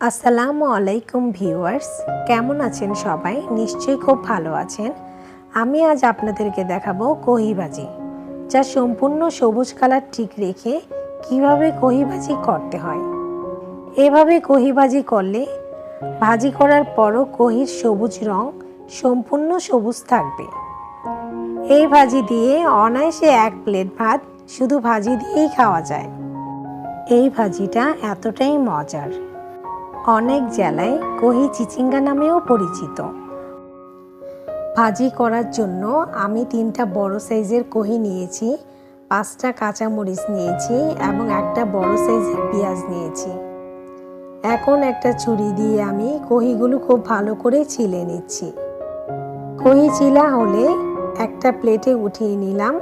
আসসালামু আলাইকুম ভিউয়ার্স, কেমন আছেন সবাই? নিশ্চয়ই খুব ভালো আছেন। আমি আজ আপনাদেরকে দেখাবো কহি ভাজি, যা সম্পূর্ণ সবুজ কালার ঠিক রেখে কীভাবে কহি ভাজি করতে হয়। এভাবে কহি ভাজি করলে ভাজি করার পরও কহির সবুজ রং সম্পূর্ণ সবুজ থাকবে। এই ভাজি দিয়ে অনায়াসে এক প্লেট ভাত শুধু ভাজি দিয়েই খাওয়া যায়। এই ভাজিটা এতটাই মজার। অনেক জেলায় কহি চিচিঙ্গা নামেও পরিচিত। ভাজি করার জন্য আমি তিনটা বড় সাইজের কহি নিয়েছি, পাঁচটা কাঁচামরিচ নিয়েছি এবং একটা বড় সাইজের পেঁয়াজ নিয়েছি। এখন একটা ছুরি দিয়ে আমি কহিগুলো খুব ভালো করে ছিলে নিচ্ছি। কহি চিলা হলে একটা প্লেটে উঠিয়ে নিলাম,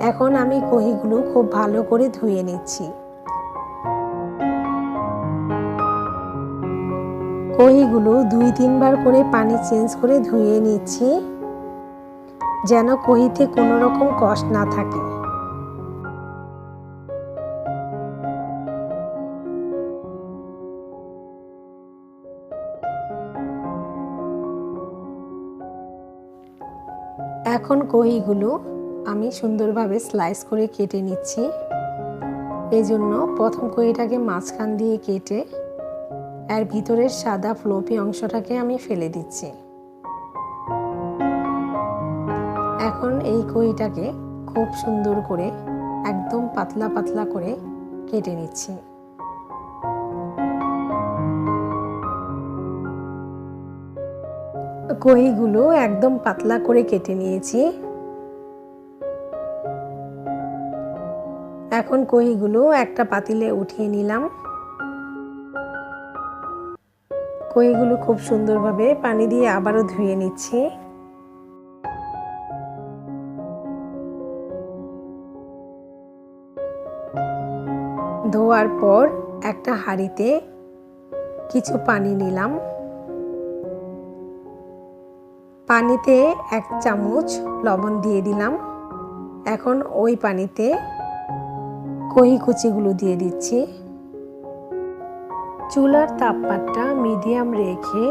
এখন আমি কহিগুলো খুব ভালো করে ধুয়ে নিচ্ছি। কহিগুলো দুই তিনবার করে পানি চেঞ্জ করে ধুয়ে নিচ্ছি, যেন কহিতে কোনো রকম কষ্ট না থাকে। এখন কহিগুলো আমি সুন্দরভাবে স্লাইস করে কেটে নিচ্ছি। এই জন্য প্রথম কহিটাকে মাঝখান দিয়ে কেটে এর ভিতরের সাদা ফ্লোপি অংশটাকে আমি ফেলে দিচ্ছি। এখন এই কইটাকে খুব সুন্দর করে একদম পাতলা পাতলা করে কেটে নিচ্ছি। কইগুলো একদম পাতলা করে কেটে নিয়েছি। এখন কইগুলো একটা পাতিলে উঠিয়ে নিলাম। কইগুলো খুব সুন্দরভাবে পানি দিয়ে আবারও ধুয়ে নিচ্ছি। ধোয়ার পর একটা হাঁড়িতে কিছু পানি নিলাম। পানিতে এক চামচ লবণ দিয়ে দিলাম। এখন ওই পানিতে কহি কুচিগুলো দিয়ে দিচ্ছি। চুলার তাপমাত্রা মিডিয়াম রেখে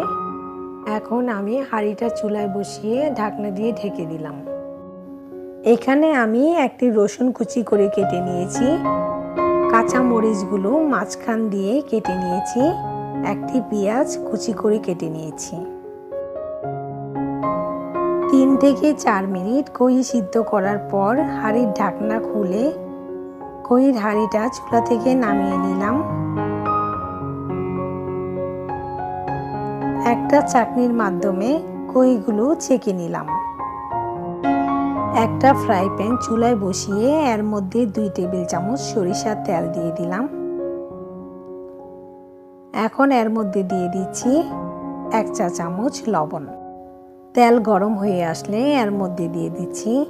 এখন আমি হাঁড়িটা চুলায় বসিয়ে ঢাকনা দিয়ে ঢেকে দিলাম। এখানে আমি একটি রসুন কুচি করে কেটে নিয়েছি। কাঁচা মরিচগুলো মাঝখান দিয়ে কেটে নিয়েছি। একটি পেঁয়াজ কুচি করে কেটে নিয়েছি। তিন থেকে চার মিনিট কই সিদ্ধ করার পর হাঁড়ির ঢাকনা খুলে কহির হাঁড়িটা চুলা থেকে নামিয়ে নিলাম। একটা চাটনির মাধ্যমে কইগুলো ছেঁকে নিলাম। একটা ফ্রাই প্যান চুলায় বসিয়ে এর মধ্যে দুই টেবিল চামচ সরিষার তেল দিয়ে দিলাম। এখন এর মধ্যে দিয়ে দিচ্ছি এক চা চামচ লবণ। তেল গরম হয়ে আসলে এর মধ্যে দিয়ে দিচ্ছি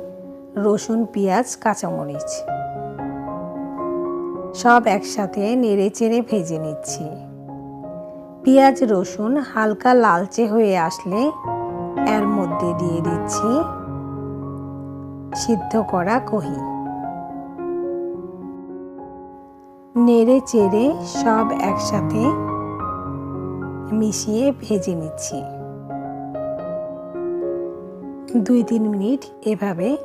রসুন, পেঁয়াজ, কাঁচামরিচ। সব একসাথে নেড়ে চেড়ে ভেজে নিচ্ছি। পেঁয়াজ রসুন হালকা লালচে হয়ে আসলে এর মধ্যে দিয়ে দিচ্ছি সিদ্ধ করা কহি। নেড়ে চেড়ে সব একসাথে মিশিয়ে ভেজে নিচ্ছি। দুই তিন মিনিট এভাবে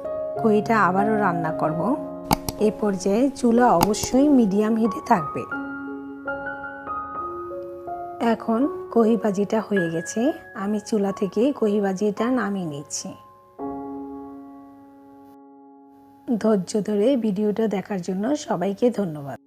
কইটা আবারও রান্না করব। এ পর্যায়ে চুলা অবশ্যই মিডিয়াম হিটে থাকবে। এখন কহিবাজিটা হয়ে গেছে। আমি চুলা থেকে কহিবাজিটা নামিয়ে নিচ্ছি। ধৈর্য ধরে ভিডিওটা দেখার জন্য সবাইকে ধন্যবাদ।